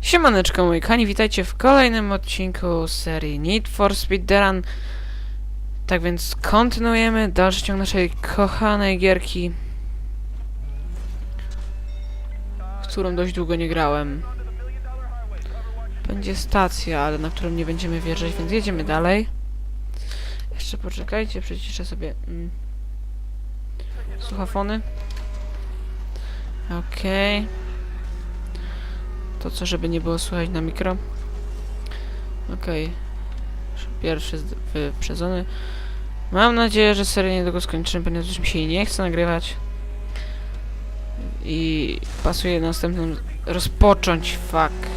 Siemaneczko moi kochani, witajcie w kolejnym odcinku serii Need for Speed Run. Tak więc kontynuujemy dalszy ciąg naszej kochanej gierki, którą dość długo nie grałem. Będzie stacja, ale na którą nie będziemy wjeżdżać, więc jedziemy dalej. Jeszcze poczekajcie, przyciszę sobie mm, słuchafony. Okej. To co, żeby nie było słychać na mikro? Okej. Pierwszy zd- wyprzedzony. Mam nadzieję, że serię niedługo skończymy, ponieważ już mi się nie chce nagrywać. I pasuje następnym rozpocząć, fuck.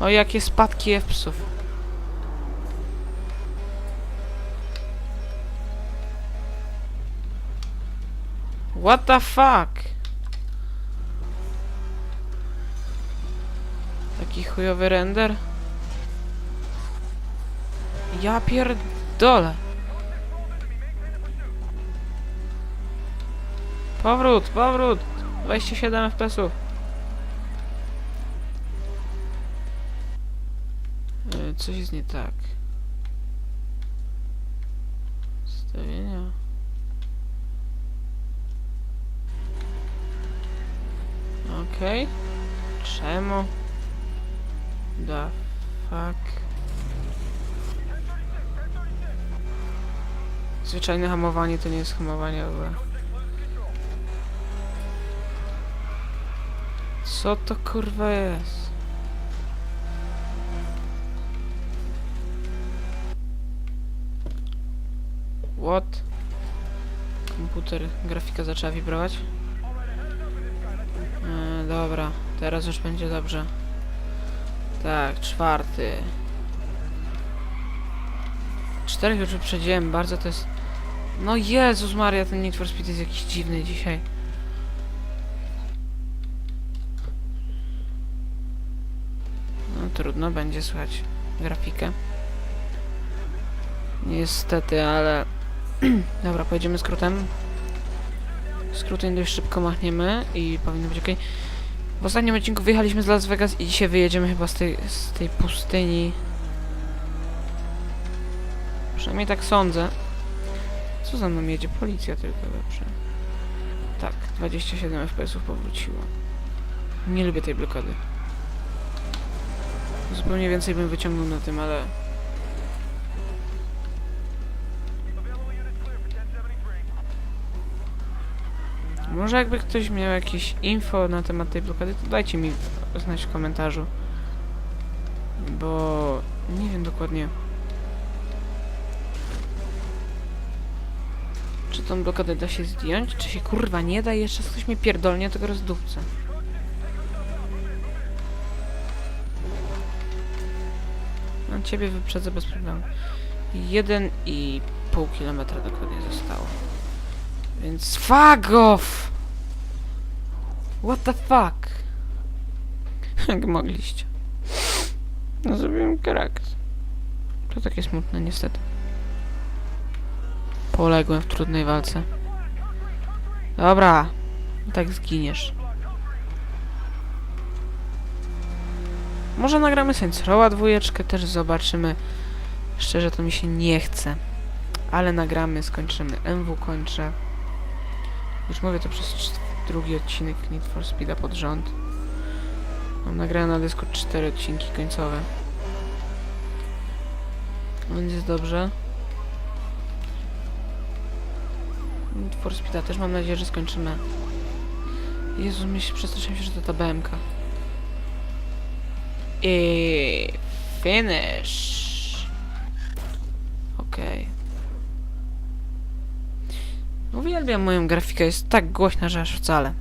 O, jakie spadki F-psów. What the fuck? Taki chujowy render? Ja pierdolę. Powrót, powrót. 27 FPS-ów. E, Coś jest nie tak. Ustawienia. Okej. Czemu? The fuck? Zwyczajne hamowanie to nie jest hamowanie w ogóle. Co to kurwa jest? What? Komputer, grafika zaczęła wibrować? Dobra, teraz już będzie dobrze. Tak, czwarty. Czterech już wyprzedziłem, bardzo to jest... No Jezus Maria, ten Need for Speed jest jakiś dziwny dzisiaj. No trudno, będzie słychać grafikę. Niestety, ale... Dobra, pojedziemy skrótem. Skrótem dość szybko machniemy i powinno być ok. W ostatnim odcinku wyjechaliśmy z Las Vegas i dzisiaj wyjedziemy chyba z tej, z tej pustyni. Przynajmniej tak sądzę. Co za mną jedzie? Policja tylko dobrze. Tak, 27 FPS-ów powróciło. Nie lubię tej blokady. Zupełnie więcej bym wyciągnął na tym, ale... Może jakby ktoś miał jakieś info na temat tej blokady, to dajcie mi znać w komentarzu. Bo nie wiem dokładnie. Czy tą blokadę da się zdjąć? Czy się kurwa nie da? Jeszcze ktoś mnie pierdolnie, tego rozdupcę. No ciebie wyprzedzę bez problemu. Jeden i pół kilometra dokładnie zostało. Więc fuck off! What the fuck? Jak mogliście? No zrobiłem korekt. To takie smutne niestety. Poległem w trudnej walce. Dobra. Tak zginiesz. Może nagramy Saints Row'a dwójeczkę, też zobaczymy. Szczerze to mi się nie chce. Ale nagramy, skończymy. MW kończę. Już mówię to przez drugi odcinek Need for Speed'a pod rząd. Mam nagrane na dysku cztery odcinki końcowe. Więc jest dobrze. Need for Speed'a też mam nadzieję, że skończymy. Jezu, myśl, przestraszyłem się, że to ta BMK. I finish. Uwielbiam moją grafikę, jest tak głośna, że aż wcale.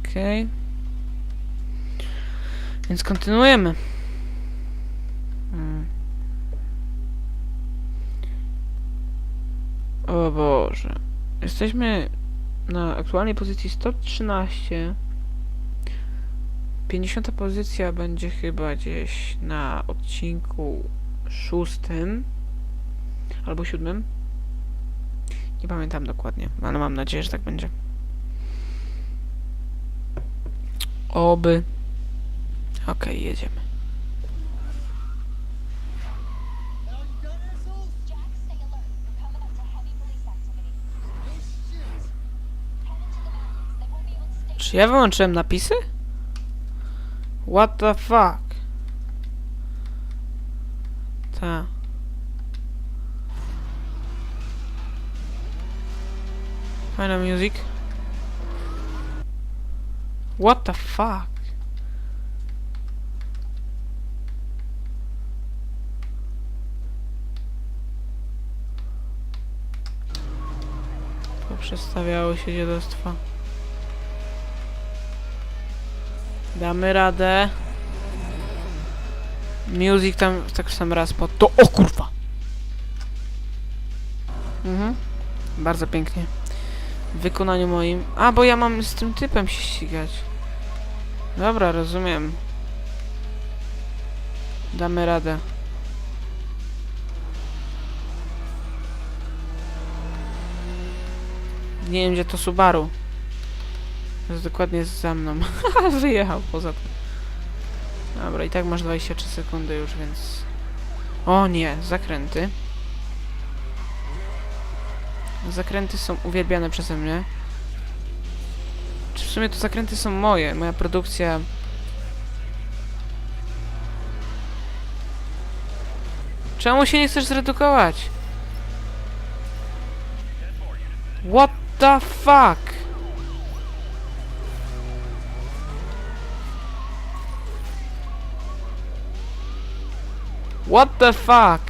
Okej. Więc kontynuujemy. Mm. O Boże. Jesteśmy na aktualnej pozycji 113. 50 pozycja będzie chyba gdzieś na odcinku szóstym albo siódmym. Nie pamiętam dokładnie, ale mam nadzieję, że tak będzie. Oby. Okej, jedziemy. Czy ja wyłączyłem napisy? What the fuck? Ta. Fajna music. What the fuck? Poprzestawiało się dziadostwa. Damy radę. Music tam tak sam raz po to. O kurwa! Mhm. Bardzo pięknie. W wykonaniu moim. A, bo ja mam z tym typem się ścigać. Dobra, rozumiem. Damy radę. Nie wiem, gdzie to Subaru. Jest dokładnie za mną. Wyjechał poza tym. Dobra, i tak masz 23 sekundy już, więc... O nie, zakręty. Zakręty są uwielbiane przeze mnie. Czy w sumie to zakręty są moje, moja produkcja... Czemu się nie chcesz zredukować? What the fuck? What the fuck?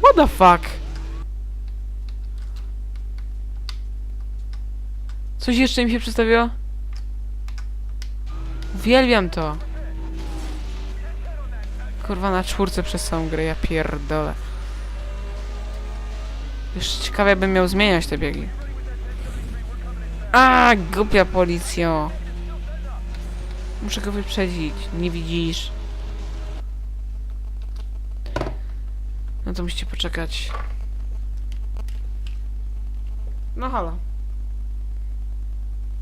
What the fuck? Coś jeszcze mi się przedstawiło? Uwielbiam to. Kurwa na czwórce przez całą grę, ja pierdolę. Jeszcze ciekawe, jakbym miał zmieniać te biegi. A, głupia policjo. Muszę go wyprzedzić. Nie widzisz. No to musicie poczekać. No halo.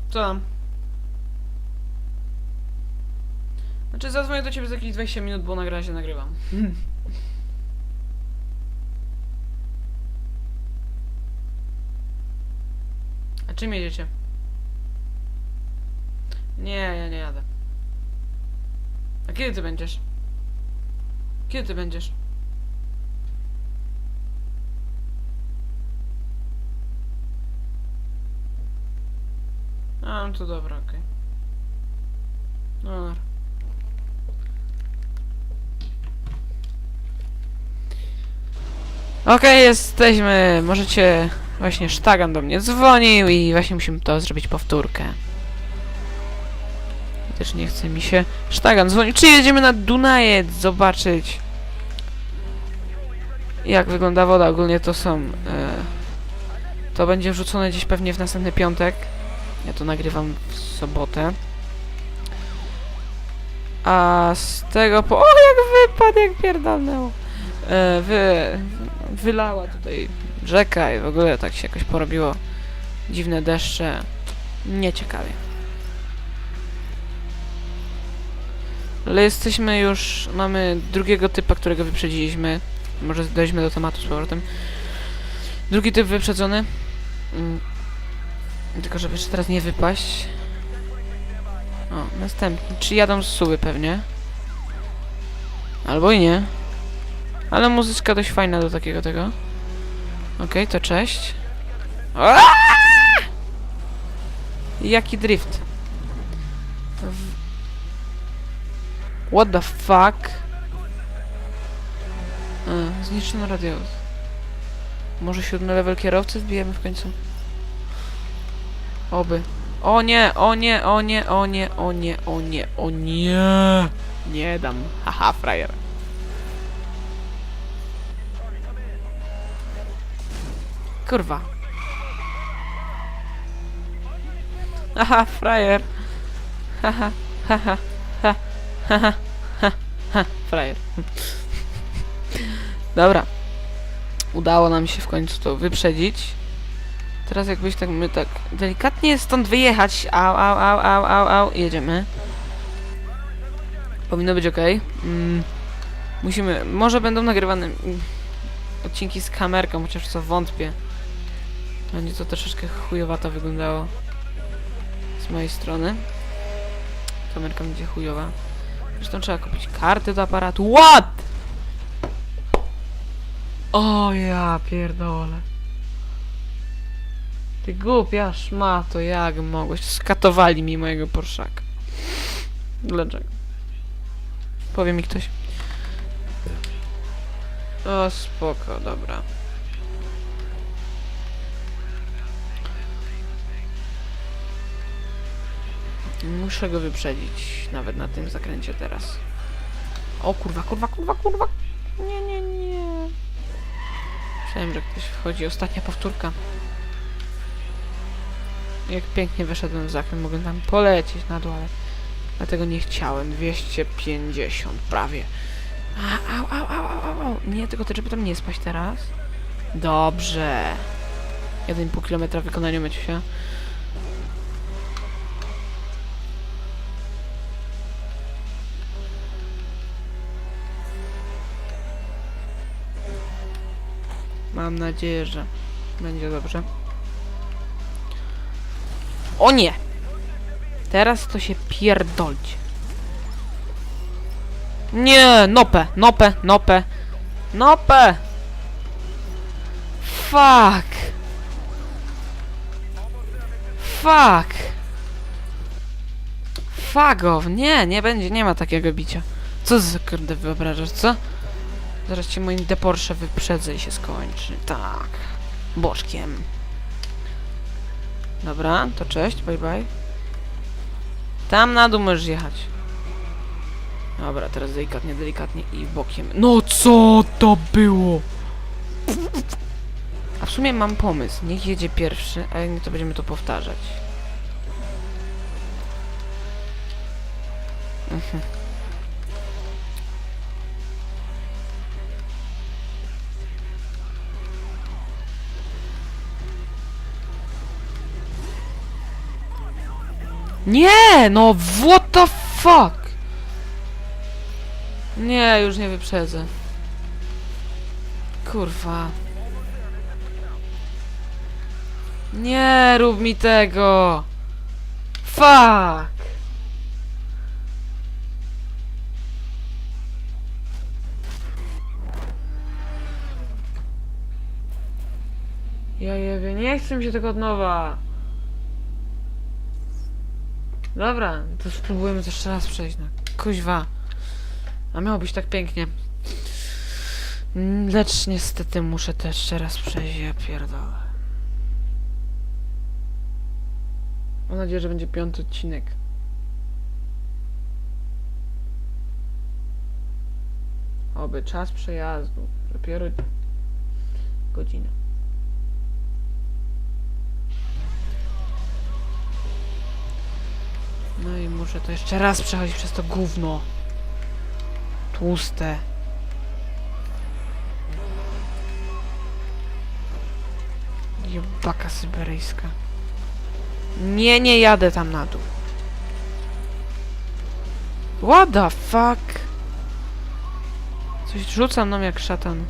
Co tam? Znaczy zadzwonię do ciebie za jakieś 20 minut, bo na razie nagrywam. czym jedziecie? Nie, ja nie jadę. A kiedy ty będziesz? Kiedy ty będziesz? A, no to dobra, okej. No, dobra. Okej, jesteśmy. Możecie. Właśnie Sztagan do mnie dzwonił i właśnie musimy to zrobić powtórkę. Też nie chce mi się. Sztagan dzwoni. Czy jedziemy na Dunajec zobaczyć? Jak wygląda woda? Ogólnie to są. E, to będzie wrzucone gdzieś pewnie w następny piątek. Ja to nagrywam w sobotę. A z tego po... O, jak wypadł, jak pierdolnęło. E, wy... Wylała tutaj rzeka i w ogóle tak się jakoś porobiło. Dziwne deszcze. Nieciekawie. Ale jesteśmy już... Mamy drugiego typa, którego wyprzedziliśmy. Może dojdźmy do tematu z powrotem. Drugi typ wyprzedzony. Mm. Tylko żeby jeszcze teraz nie wypaść. O, następny. Czy jadą z suły pewnie? Albo i nie. Ale muzyczka dość fajna do takiego tego. Okej, to cześć. Aaaa! Jaki drift? What the fuck? A, zniszczono radiowóz. Może siódmy level kierowcy wbijemy w końcu? Oby. O nie, o nie, o nie, o nie, o nie, o nie, o nie. Nie dam. Haha, frajer. Kurwa. Haha, frajer. Haha, haha, ha, haha, ha, ha, frajer. Dobra. Udało nam się w końcu to wyprzedzić. Teraz jakbyś tak my tak delikatnie stąd wyjechać. Au, au, au, au, au, au. Jedziemy. Powinno być ok. Mm, musimy. Może będą nagrywane odcinki z kamerką, chociaż co wątpię. Będzie to troszeczkę chujowato wyglądało. Z mojej strony. Kamerka będzie chujowa. Zresztą trzeba kupić karty do aparatu. What? O ja pierdolę. Ty głupia szmato, jak mogłeś? Skatowali mi mojego Porszaka. Dlaczego? Powie mi ktoś. O, spoko, dobra. Muszę go wyprzedzić, nawet na tym zakręcie teraz. O kurwa, kurwa, kurwa, kurwa. Nie, nie, nie. Myślałem, że ktoś wchodzi. Ostatnia powtórka. Jak pięknie wyszedłem w zakręt, mogłem tam polecieć na dół, ale dlatego nie chciałem. 250 prawie. A, au, au, au, au, au. Nie, tylko to, żeby tam nie spać teraz. Dobrze. 1,5 km wykonania Maciusia. Mam nadzieję, że będzie dobrze. O nie! Teraz to się pierdolcie. Nie! Nopę! Nopę! Nopę! Nopę! Fuck! Fuck! Fuck! Nie, nie będzie, nie ma takiego bicia. Co za kurde wyobrażasz, co? Zaraz cię moim deporsze wyprzedzę i się skończy. Tak. Boczkiem. Dobra, to cześć, bye bye. Tam na dół możesz jechać. Dobra, teraz delikatnie, delikatnie i bokiem. No co to było? A w sumie mam pomysł. Niech jedzie pierwszy, a nie to będziemy to powtarzać. Mhm. Nie, no what the fuck? Nie, już nie wyprzedzę. Kurwa. Nie rób mi tego. Fuck. Ja jebie, nie chcę mi się tego od nowa. Dobra, to spróbujemy jeszcze raz przejść, no. Kuźwa. A miało być tak pięknie. Lecz niestety muszę to jeszcze raz przejść, ja pierdolę. Mam nadzieję, że będzie piąty odcinek. Oby czas przejazdu. Dopiero godzina. No i muszę to jeszcze raz przechodzić przez to gówno. Tłuste. Jebaka syberyjska. Nie, nie jadę tam na dół. What the fuck? Coś rzuca nam jak szatan.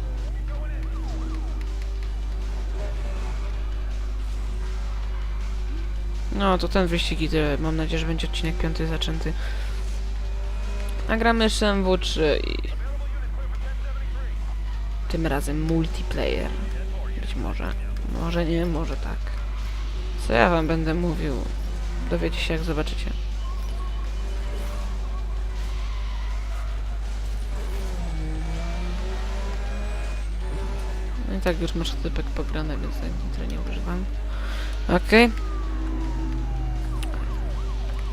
No, to ten wyścig i tyle. Mam nadzieję, że będzie odcinek piąty zaczęty. Nagramy jeszcze MW3 i... Tym razem multiplayer. Być może. Może nie, może tak. Co ja wam będę mówił? Dowiecie się jak zobaczycie. No i tak już masz typek pograne, więc tak nie używam. Okej.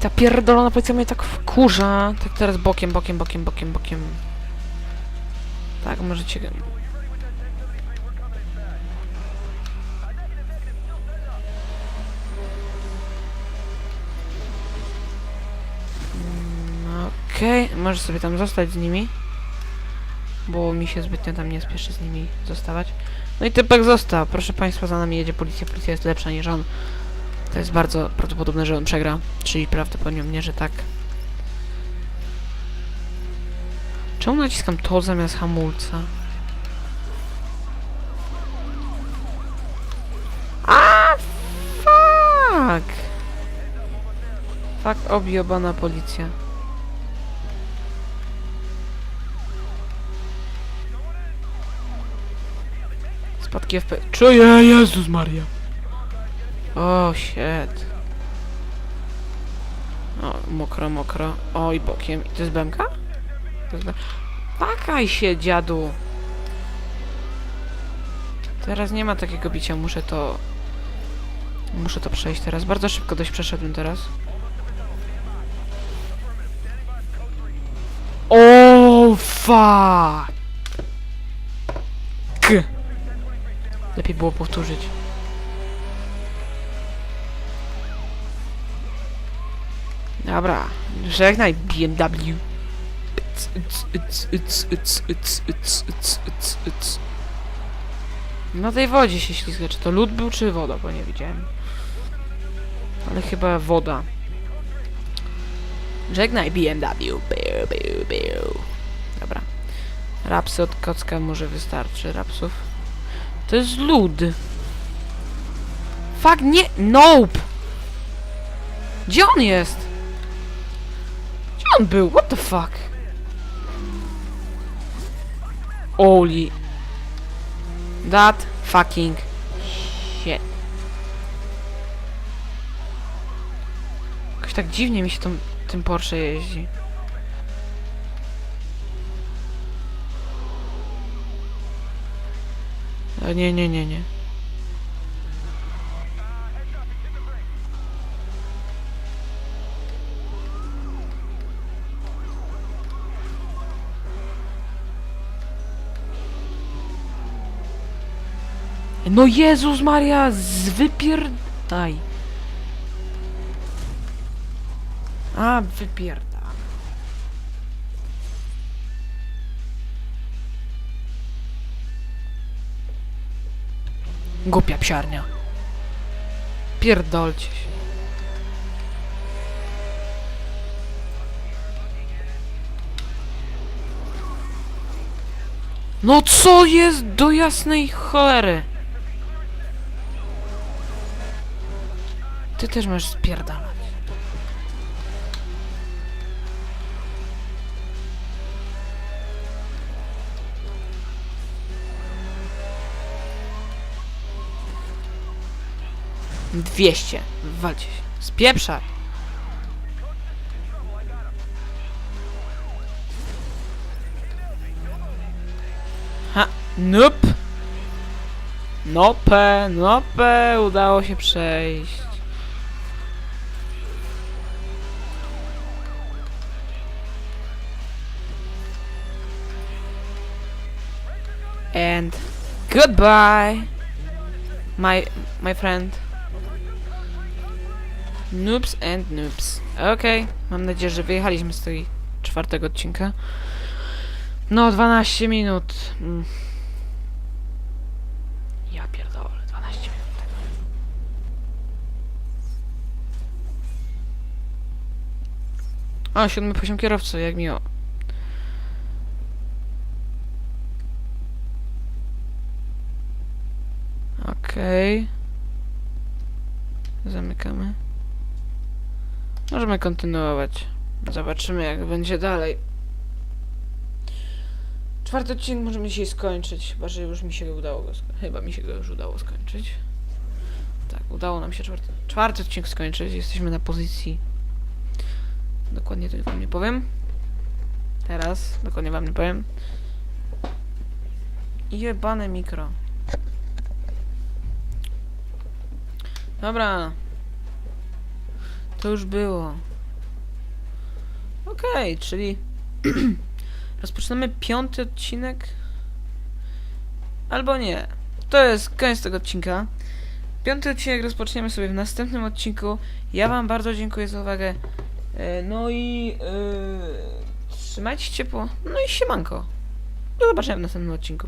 Ta pierdolona policja mnie tak wkurza. Tak teraz bokiem, bokiem, bokiem, bokiem, bokiem. Tak, możecie... Mm, Okej, możesz sobie tam zostać z nimi. Bo mi się zbytnio tam nie spieszy z nimi zostawać. No i typek został. Proszę państwa, za nami jedzie policja. Policja jest lepsza niż on. To jest bardzo prawdopodobne, że on przegra. Czyli prawdopodobnie, że tak. Czemu naciskam to zamiast hamulca? A fuck! Fuck objobana policja. Spadki FP. Czuję, Jezus Maria. O, shit. O, mokro, mokro. Oj, bokiem. I to jest bębka? To jest. Pakaj się, dziadu. Teraz nie ma takiego bicia, muszę to... Muszę to przejść teraz. Bardzo szybko dość przeszedłem teraz. O, fuck! Lepiej było powtórzyć. Dobra, żegnaj BMW. Na tej wodzie się ślizga. Czy to lód był, czy woda? Bo nie widziałem. Ale chyba woda. Żegnaj BMW. Dobra. Rapsy od kocka może wystarczy. Rapsów. To jest lód. Fuck, nie! Nope! Gdzie on jest? On był? What the fuck? Holy. That fucking shit. Jakoś tak dziwnie mi się tą, tym Porsche jeździ. A nie, nie, nie, nie. No Jezus Maria, z wypierdaj. A, wypierda. Głupia psiarnia. Pierdolcie się. No co jest do jasnej cholery? Ty też możesz spierdalać. Dwieście. Walcie się. Spieprzaj. Ha. Nope. Nope, nope. Udało się przejść. Goodbye, my my friend. Noobs and noobs. Okej, mam nadzieję, że wyjechaliśmy z tej czwartego odcinka. No, 12 minut. Mm. Ja pierdolę, 12 minut tego. O, siódmy poziom kierowcy, jak miło. Okej. Zamykamy. Możemy kontynuować. Zobaczymy, jak będzie dalej. Czwarty odcinek możemy dzisiaj skończyć, chyba że już mi się udało go Chyba mi się go już udało skończyć. Tak, udało nam się czwarty, czwarty odcinek skończyć. Jesteśmy na pozycji. Dokładnie to wam nie powiem. Teraz, dokładnie wam nie powiem. Jebane mikro. Dobra. To już było. Okej, czyli rozpoczynamy piąty odcinek. Albo nie. To jest koniec tego odcinka. Piąty odcinek rozpoczniemy sobie w następnym odcinku. Ja Wam bardzo dziękuję za uwagę. E, No i e, trzymajcie ciepło. No i siemanko. Do zobaczenia w następnym odcinku.